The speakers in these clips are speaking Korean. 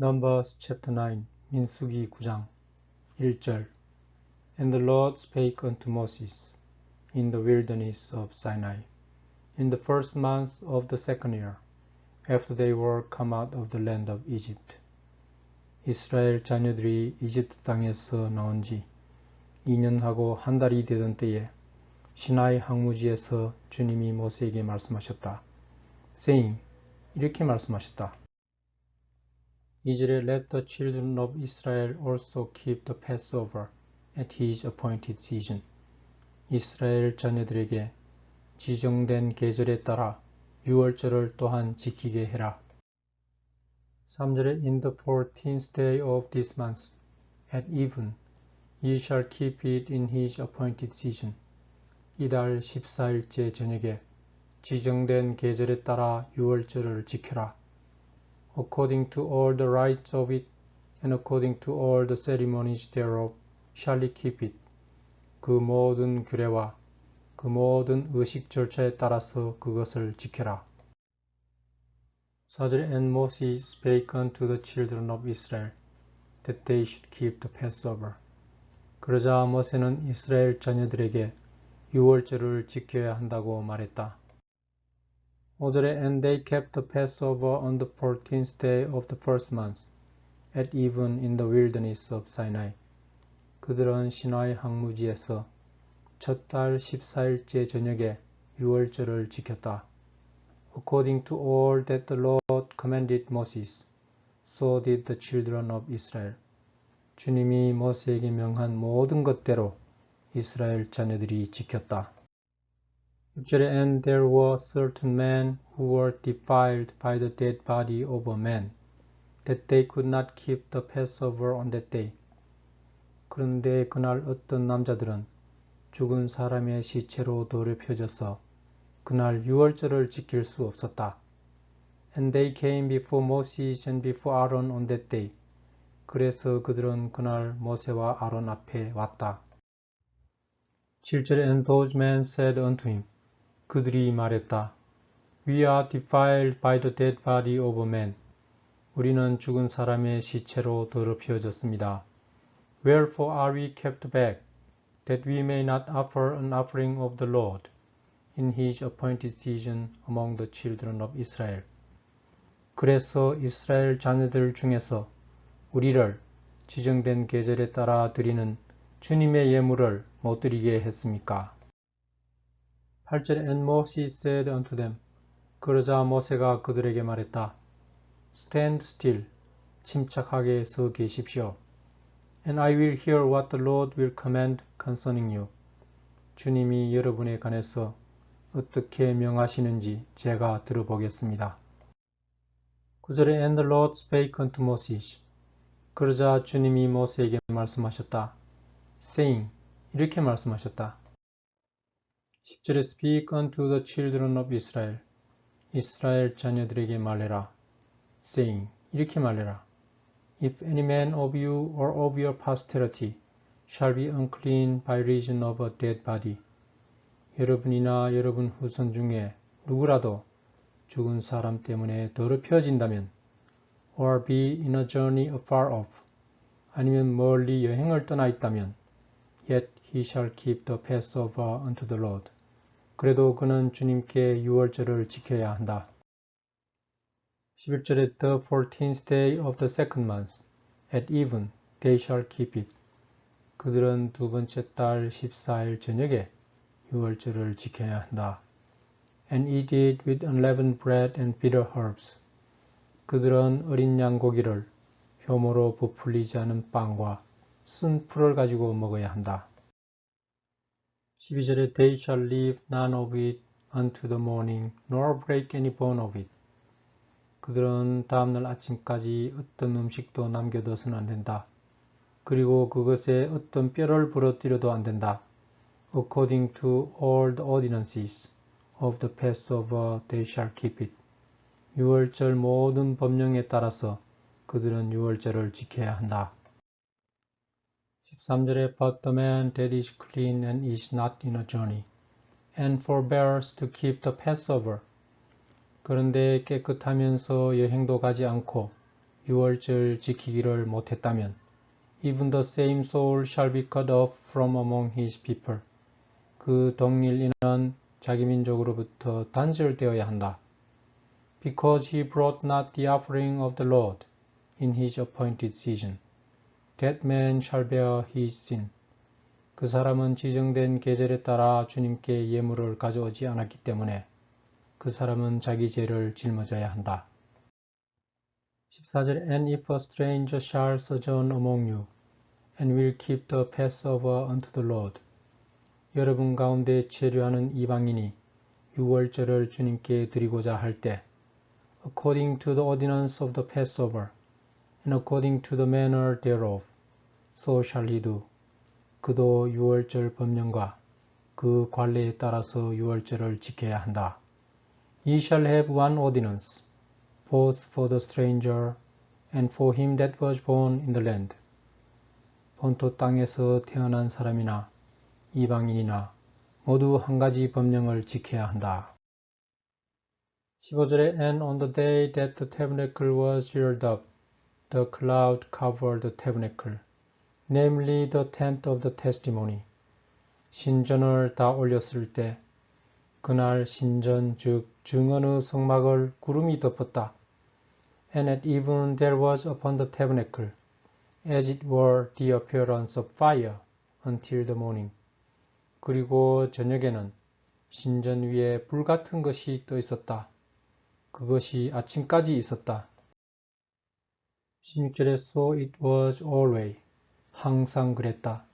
Numbers chapter 9 민수기 9장 1절 And the Lord spake unto Moses in the wilderness of Sinai in the first month of the second year after they were come out of the land of Egypt. 이스라엘 자녀들이 이집트 땅에서 나온 지 2년하고 한 달이 되던 때에 시나이 항무지에서 주님이 모세에게 말씀하셨다. saying 이렇게 말씀하셨다. 이절에 let the children of Israel also keep the Passover at his appointed season. 이스라엘 자녀들에게 지정된 계절에 따라 유월절을 또한 지키게 해라. 3절에 In the fourteenth day of this month, at even, ye shall keep it in his appointed season. 이달 14일째 저녁에 지정된 계절에 따라 유월절을 지켜라. According to all the rites of it, and according to all the ceremonies thereof, shall ye keep it. 그 모든 규례와 그 모든 의식 절차에 따라서 그것을 지켜라. 4절 And Moses spake unto the children of Israel, that they should keep the Passover. 그러자 모세는 이스라엘 자녀들에게 유월절을 지켜야 한다고 말했다. 5절에 And they kept the Passover on the fourteenth day of the first month, at even in the wilderness of Sinai. 그들은 시나이 항무지에서 첫 달 14일째 저녁에 유월절을 지켰다. According to all that the Lord commanded Moses, so did the children of Israel. 주님이 모세에게 명한 모든 것대로 이스라엘 자녀들이 지켰다. 6절에 And there were certain men who were defiled by the dead body of a man, that they could not keep the Passover on that day. 그런데 그날 어떤 남자들은 죽은 사람의 시체로 더럽혀져서 그날 유월절을 지킬 수 없었다. And they came before Moses and before Aaron on that day. 그래서 그들은 그날 모세와 아론 앞에 왔다. 7절에 And those men said unto him. 그들이 말했다. We are defiled by the dead body of man. 우리는 죽은 사람의 시체로 더럽혀졌습니다. Wherefore are we kept back, that we may not offer an offering of the Lord in his appointed season among the children of Israel. 그래서 이스라엘 자녀들 중에서 우리를 지정된 계절에 따라 드리는 주님의 예물을 못 드리게 했습니까? 8절에 And Moses said unto them 그러자 모세가 그들에게 말했다. Stand still, 침착하게 서 계십시오. And I will hear what the Lord will command concerning you. 주님이 여러분에 관해서 어떻게 명하시는지 제가 들어보겠습니다. 9절에 And the Lord spake unto Moses. 그러자 주님이 모세에게 말씀하셨다. saying, 이렇게 말씀하셨다. 10절에 Speak unto the children of Israel. 이스라엘 자녀들에게 말해라. saying, 이렇게 말해라. If any man of you or of your posterity shall be unclean by reason of a dead body. 여러분이나 여러분 후손 중에 누구라도 죽은 사람 때문에 더럽혀진다면 or be in a journey afar off 아니면 멀리 여행을 떠나 있다면 yet he shall keep the Passover unto the Lord. 그래도 그는 주님께 유월절을 지켜야 한다. 11절에 The fourteenth day of the second month, at even, they shall keep it. 그들은 두 번째 달 14일 저녁에 유월절을 지켜야 한다. And eat it with unleavened bread and bitter herbs. 그들은 어린 양고기를 효모로 부풀리지 않은 빵과 쓴 풀을 가지고 먹어야 한다. 12절에 They shall leave none of it unto the morning, nor break any bone of it. 그들은 다음날 아침까지 어떤 음식도 남겨둬서는 안 된다. 그리고 그것에 어떤 뼈를 부러뜨려도 안 된다. According to all the ordinances of the Passover, they shall keep it. 유월절 모든 법령에 따라서 그들은 유월절을 지켜야 한다. 13절에 But the man that is clean and is not in a journey, and forbears to keep the Passover. 그런데 깨끗하면서 여행도 가지 않고 유월절 지키기를 못했다면 even the same soul shall be cut off from among his people. 그 동일 인은 자기 민족으로부터 단절되어야 한다. Because he brought not the offering of the Lord in his appointed season. That man shall bear his sin. 그 사람은 지정된 계절에 따라 주님께 예물을 가져오지 않았기 때문에 그 사람은 자기 죄를 짊어져야 한다. 14절 And if a stranger shall sojourn among you, and will keep the Passover unto the Lord. 여러분 가운데 체류하는 이방인이 유월절을 주님께 드리고자 할 때, according to the ordinance of the Passover, and according to the manner thereof, so shall he do. 그도 유월절 법령과 그 관례에 따라서 유월절을 지켜야 한다. Ye shall have one ordinance, both for the stranger and for him that was born in the land. 본토 땅에서 태어난 사람이나 이방인이나 모두 한 가지 법령을 지켜야 한다. 15절에 And on the day that the tabernacle was reared up, the cloud covered the tabernacle, namely the tent of the testimony. 신전을 다 올렸을 때 그날 신전 즉 증언의 성막을 구름이 덮었다. And at even there was upon the tabernacle as it were the appearance of fire until the morning. 그리고 저녁에는 신전 위에 불 같은 것이 떠 있었다. 그것이 아침까지 있었다. 16절에 So it was always 항상 그랬다.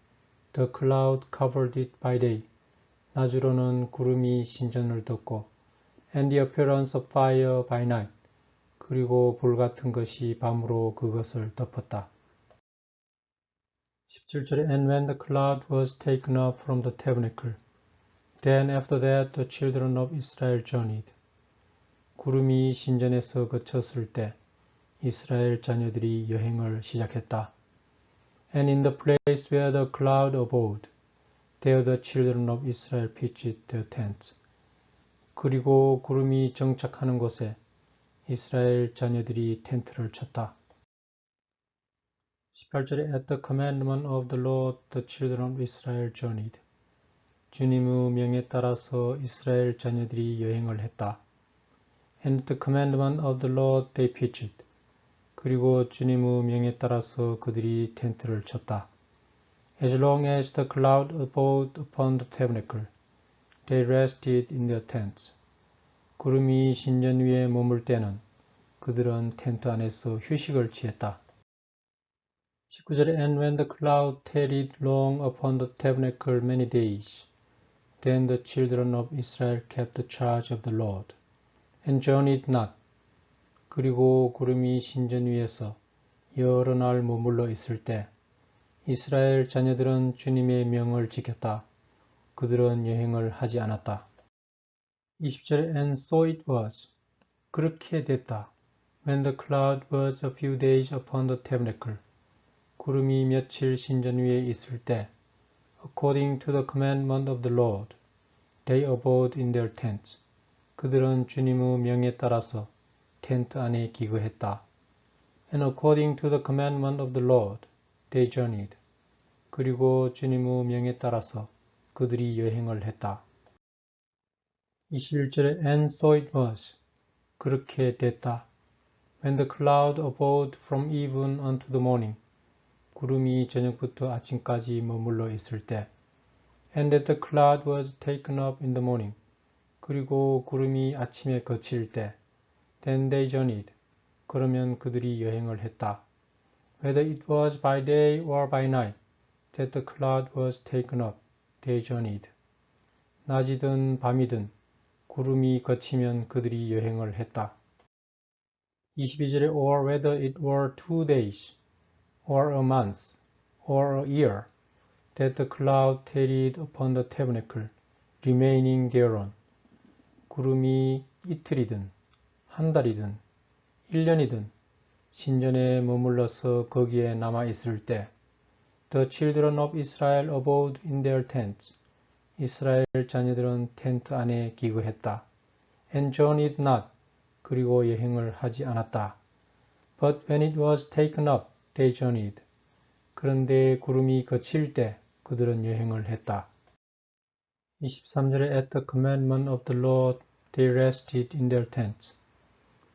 The cloud covered it by day. 낮으로는 구름이 신전을 덮고 and the appearance of fire by night. 그리고 불 같은 것이 밤으로 그것을 덮었다. 17절에 And when the cloud was taken up from the tabernacle, then after that the children of Israel journeyed. 구름이 신전에서 그쳤을 때 이스라엘 자녀들이 여행을 시작했다. And in the place where the cloud abode, there the children of Israel pitched their tents. 그리고 구름이 정착하는 곳에 이스라엘 자녀들이 텐트를 쳤다. 18절에 At the commandment of the Lord the children of Israel journeyed. 주님의 명에 따라서 이스라엘 자녀들이 여행을 했다. And the commandment of the Lord they pitched. 그리고 주님의 명에 따라서 그들이 텐트를 쳤다. As long as the cloud abode upon the tabernacle, they rested in their tents. 구름이 신전 위에 머물 때는 그들은 텐트 안에서 휴식을 취했다. 19절에 And when the cloud tarried long upon the tabernacle many days, then the children of Israel kept the charge of the Lord, and journeyed not. 그리고 구름이 신전 위에서 여러 날 머물러 있을 때 이스라엘 자녀들은 주님의 명을 지켰다. 그들은 여행을 하지 않았다. 20절에 And so it was. 그렇게 됐다. When the cloud was a few days upon the tabernacle. 구름이 며칠 신전 위에 있을 때 According to the commandment of the Lord, they abode in their tents. 그들은 주님의 명에 따라서 텐트 안에 기거했다. And according to the commandment of the Lord, they journeyed. 그리고 주님의 명에 따라서 그들이 여행을 했다. 21절에 And so it was. 그렇게 됐다. When the cloud abode from even unto the morning. 구름이 저녁부터 아침까지 머물러 있을 때. And that the cloud was taken up in the morning. 그리고 구름이 아침에 거칠 때. Then they journeyed. 그러면 그들이 여행을 했다. Whether it was by day or by night that the cloud was taken up, they journeyed. 낮이든 밤이든 구름이 거치면 그들이 여행을 했다. 22절에 or whether it were two days or a month or a year that the cloud tarried upon the tabernacle, remaining thereon. 구름이 이틀이든 한 달이든 1년이든 신전에 머물러서 거기에 남아 있을 때 The children of Israel abode in their tents. 이스라엘 자녀들은 텐트 안에 기거했다. And journeyed not. 그리고 여행을 하지 않았다. But when it was taken up, they journeyed. 그런데 구름이 거칠 때 그들은 여행을 했다. 23절에 At the commandment of the Lord they rested in their tents.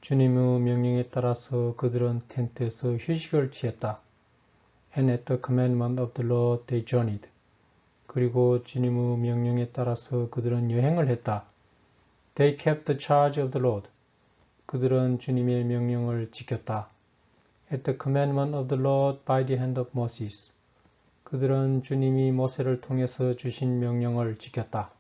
주님의 명령에 따라서 그들은 텐트에서 휴식을 취했다. And at the commandment of the Lord they journeyed. 그리고 주님의 명령에 따라서 그들은 여행을 했다. They kept the charge of the Lord. 그들은 주님의 명령을 지켰다. At the commandment of the Lord by the hand of Moses. 그들은 주님이 모세를 통해서 주신 명령을 지켰다.